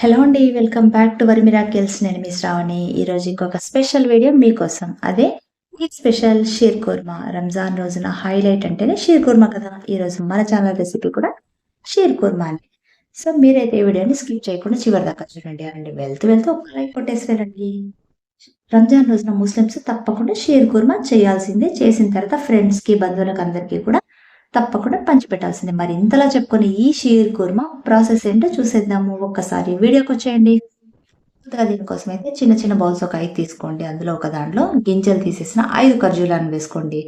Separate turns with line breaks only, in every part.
Hello అండి welcome back to వరి miracles నేను మీ శ్రావణి. ఈరోజు ఇంకొక స్పెషల్ వీడియో మీకోసం అదే ఈ స్పెషల్ షీర్ కుర్మా. రంజాన్ రోజున హైలైట్ అంటేనే షీర్ కుర్మా కదా. ఈరోజు మన ఛానల్ రెసిపీ కూడా షీర్ కుర్మా అండి. సో మీరైతే ఈ వీడియోని స్కిప్ చేయకుండా చివరి దాకా చూడండి. అండి వెళ్తూ వెళ్తూ ఒక లైక్ కొట్టేసారండి. రంజాన్ రోజున ముస్లిమ్స్ తప్పకుండా షీర్ కుర్మా చేయాల్సిందే. చేసిన తర్వాత ఫ్రెండ్స్కి బంధువులకు అందరికీ కూడా తప్పకుండా పంచిపెట్టాల్సిందే. మరి ఇంతలా చెప్పుకొని ఈ షీర్ కుర్మా ప్రాసెస్ ఏంటో చూసేద్దాము. ఒక్కసారి వీడియోకి వచ్చేయండి. దీనికోసం అయితే చిన్న చిన్న బౌల్స్ ఒక ఐదు తీసుకోండి. అందులో ఒక దాంట్లో గింజలు తీసేసిన ఐదు ఖర్జూరాలను వేసుకోండి.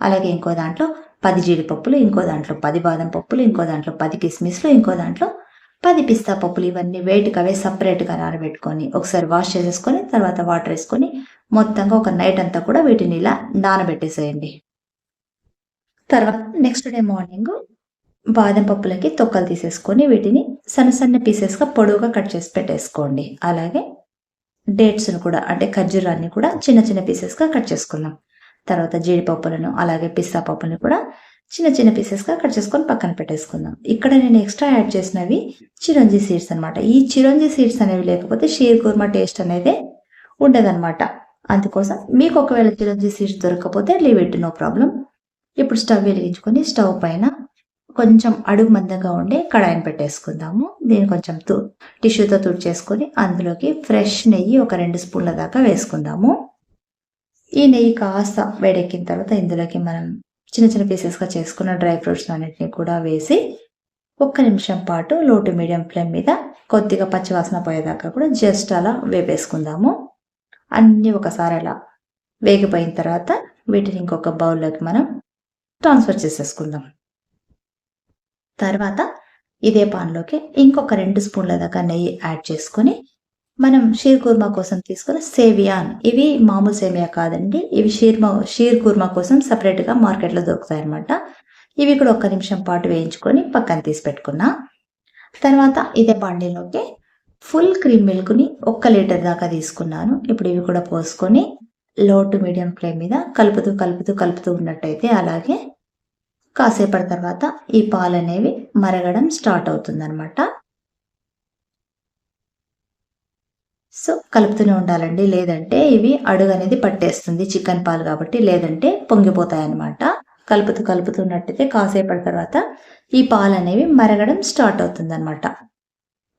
అలాగే ఇంకో దాంట్లో పది జీడిపప్పులు ఇంకో దాంట్లో పది బాదం పప్పులు ఇంకో దాంట్లో పది కిస్మిస్లు ఇంకో దాంట్లో పది పిస్తా పప్పులు ఇవన్నీ వేటికి అవే సపరేట్గా నానబెట్టుకొని ఒకసారి వాష్ చేసేసుకొని తర్వాత వాటర్ వేసుకొని మొత్తంగా ఒక నైట్ అంతా కూడా వీటిని ఇలా నానబెట్టేసేయండి. తర్వాత నెక్స్ట్ డే మార్నింగ్ బాదం పప్పులకి తొక్కలు తీసేసుకొని వీటిని సన్న సన్న పీసెస్గా పొడవుగా కట్ చేసి పెట్టేసుకోండి. అలాగే డేట్స్ను కూడా అంటే ఖర్జూరాన్ని కూడా చిన్న చిన్న పీసెస్గా కట్ చేసుకుందాం. తర్వాత జీడిపప్పులను అలాగే పిస్తా పప్పులను కూడా చిన్న చిన్న పీసెస్గా కట్ చేసుకొని పక్కన పెట్టేసుకుందాం. ఇక్కడ నేను ఎక్స్ట్రా యాడ్ చేసినవి చిరంజీ సీడ్స్ అనమాట ఈ చిరంజీ సీడ్స్ అనేవి లేకపోతే షీర్ కుర్మా టేస్ట్ అనేది ఉండదన్నమాట. అందుకోసం మీకు ఒకవేళ చిరంజీ సీడ్స్ దొరకకపోతే లీవ్ ఇట్ నో ప్రాబ్లం ఇప్పుడు స్టవ్ వెలిగించుకొని స్టవ్ పైన కొంచెం అడుగు మందంగా ఉండే కడాయిని పెట్టేసుకుందాము. దీన్ని కొంచెం తు టిష్యూతో తుడిచేసుకొని అందులోకి ఫ్రెష్ నెయ్యి ఒక రెండు స్పూన్ల దాకా వేసుకుందాము. ఈ నెయ్యి కాస్త వేడెక్కిన తర్వాత ఇందులోకి మనం చిన్న చిన్న పీసెస్గా చేసుకున్న డ్రై ఫ్రూట్స్ అన్నిటిని కూడా వేసి ఒక్క నిమిషం పాటు లోటు మీడియం ఫ్లేమ్ మీద కొద్దిగా పచ్చివాసన పోయేదాకా కూడా జస్ట్ అలా వేపేసుకుందాము. అన్నీ ఒకసారి అలా వేగిపోయిన తర్వాత వీటిని ఇంకొక బౌల్లోకి మనం ట్రాన్స్ఫర్ చేసేసుకుందాం. తర్వాత ఇదే పాన్లోకి ఇంకొక రెండు స్పూన్ల దాకా నెయ్యి యాడ్ చేసుకొని మనం షీర్ కుర్మా కోసం తీసుకున్న సేవియాన్. ఇవి మామూలు సేమియా కాదండి. ఇవి షీర్మా షీర్ కుర్మా కోసం సపరేట్గా మార్కెట్లో దొరుకుతాయి అనమాట ఇవి కూడా ఒక్క నిమిషం పాటు వేయించుకొని పక్కన తీసి పెట్టుకున్నా. తర్వాత ఇదే బాండీలోకి ఫుల్ క్రీమ్ మిల్క్ని ఒక్క లీటర్ దాకా తీసుకున్నాను. ఇప్పుడు ఇవి కూడా పోసుకొని లో టు మీడియం ఫ్లేమ్ మీద కలుపుతూ కలుపుతూ కలుపుతూ ఉన్నట్టయితే అలాగే కాసేపటి తర్వాత ఈ పాలు అనేవి మరగడం స్టార్ట్ అవుతుందన్నమాట. సో కలుపుతూనే ఉండాలండి. లేదంటే ఇవి అడుగు అనేది పట్టేస్తుంది. చికెన్ పాలు కాబట్టి లేదంటే పొంగిపోతాయి అన్నమాట కలుపుతూ కలుపుతున్నట్టయితే కాసేపటి తర్వాత ఈ పాలు అనేవి మరగడం స్టార్ట్ అవుతుందన్నమాట.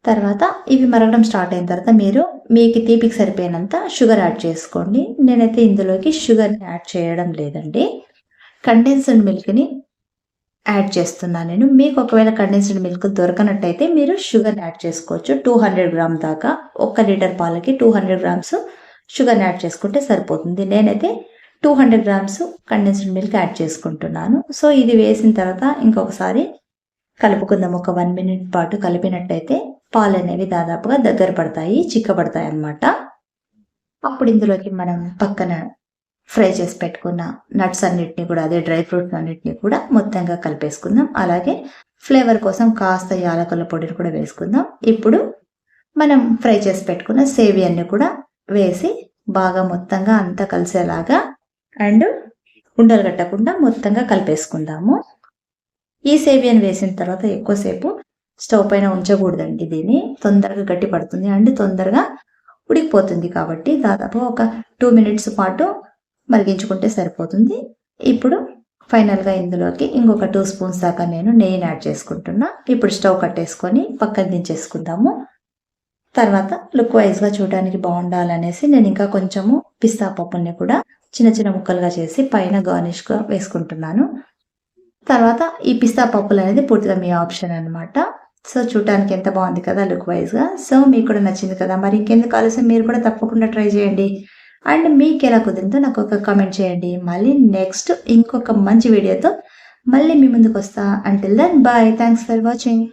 తర్వాత ఇవి మరగడం స్టార్ట్ అయిన తర్వాత మీరు మీకు తీపికి సరిపోయినంత షుగర్ యాడ్ చేసుకోండి. నేనైతే ఇందులోకి షుగర్ని యాడ్ చేయడం లేదండి. కండెన్స్డ్ మిల్క్ని యాడ్ చేస్తున్నాను నేను. మీకు ఒకవేళ కండెన్స్డ్ మిల్క్ దొరకనట్టయితే మీరు షుగర్ యాడ్ చేసుకోవచ్చు. టూ హండ్రెడ్ గ్రామ్ దాకా ఒక్క లీటర్ పాలకి two hundred grams sugar add చేసుకుంటే సరిపోతుంది. నేనైతే two hundred grams condensed milk add చేసుకుంటున్నాను. సో ఇది వేసిన తర్వాత ఇంకొకసారి కలుపుకుందాం. ఒక వన్ మినిట్ పాటు కలిపినట్టయితే పాలు అనేవి దాదాపుగా దగ్గర పడతాయి చిక్కబడతాయి అన్నమాట. అప్పుడు ఇందులోకి మనం పక్కన ఫ్రై చేసి పెట్టుకున్న నట్స్ అన్నిటిని కూడా అదే డ్రై ఫ్రూట్స్ అన్నిటిని కూడా మొత్తంగా కలిపేసుకుందాం. అలాగే ఫ్లేవర్ కోసం కాస్త యాలకుల పొడిని కూడా వేసుకుందాం. ఇప్పుడు మనం ఫ్రై చేసి పెట్టుకున్న సేవియన్ని కూడా వేసి బాగా మొత్తంగా అంతా కలిసేలాగా అండ్ ఉండలు కట్టకుండా మొత్తంగా కలిపేసుకుందాము. ఈ సేవియన్ వేసిన తర్వాత ఎక్కువసేపు స్టవ్ పైన ఉంచకూడదండి దీన్ని. తొందరగా గట్టి పడుతుంది అండ్ తొందరగా ఉడికిపోతుంది కాబట్టి దాదాపు ఒక టూ మినిట్స్ పాటు మరిగించుకుంటే సరిపోతుంది. ఇప్పుడు ఫైనల్గా ఇందులోకి ఇంకొక టూ స్పూన్స్ దాకా నేను నెయ్యిని యాడ్ చేసుకుంటున్నా. ఇప్పుడు స్టవ్ కట్టేసుకొని పక్కన దించేసుకుందాము. తర్వాత లుక్ వైజ్గా చూడడానికి బాగుండాలనేసి నేను ఇంకా కొంచెము పిస్తా పప్పుల్ని కూడా చిన్న చిన్న ముక్కలుగా చేసి పైన గార్నిష్గా వేసుకుంటున్నాను. తర్వాత ఈ పిస్తా పప్పులు అనేది పూర్తిగా మీ ఆప్షన్ అనమాట సో చూడటానికి ఎంత బాగుంది కదా లుక్ వైజ్గా సో మీకు కూడా నచ్చింది కదా. మరి ఇంకెందుకు ఆలస్యం? మీరు కూడా తప్పకుండా ట్రై చేయండి. అండ్ మీకు ఎలా కుదిరిందో నాకు ఒక కామెంట్ చేయండి. మళ్ళీ నెక్స్ట్ ఇంకొక మంచి వీడియోతో మళ్ళీ మీ ముందుకు వస్తా. Until then bye thanks for watching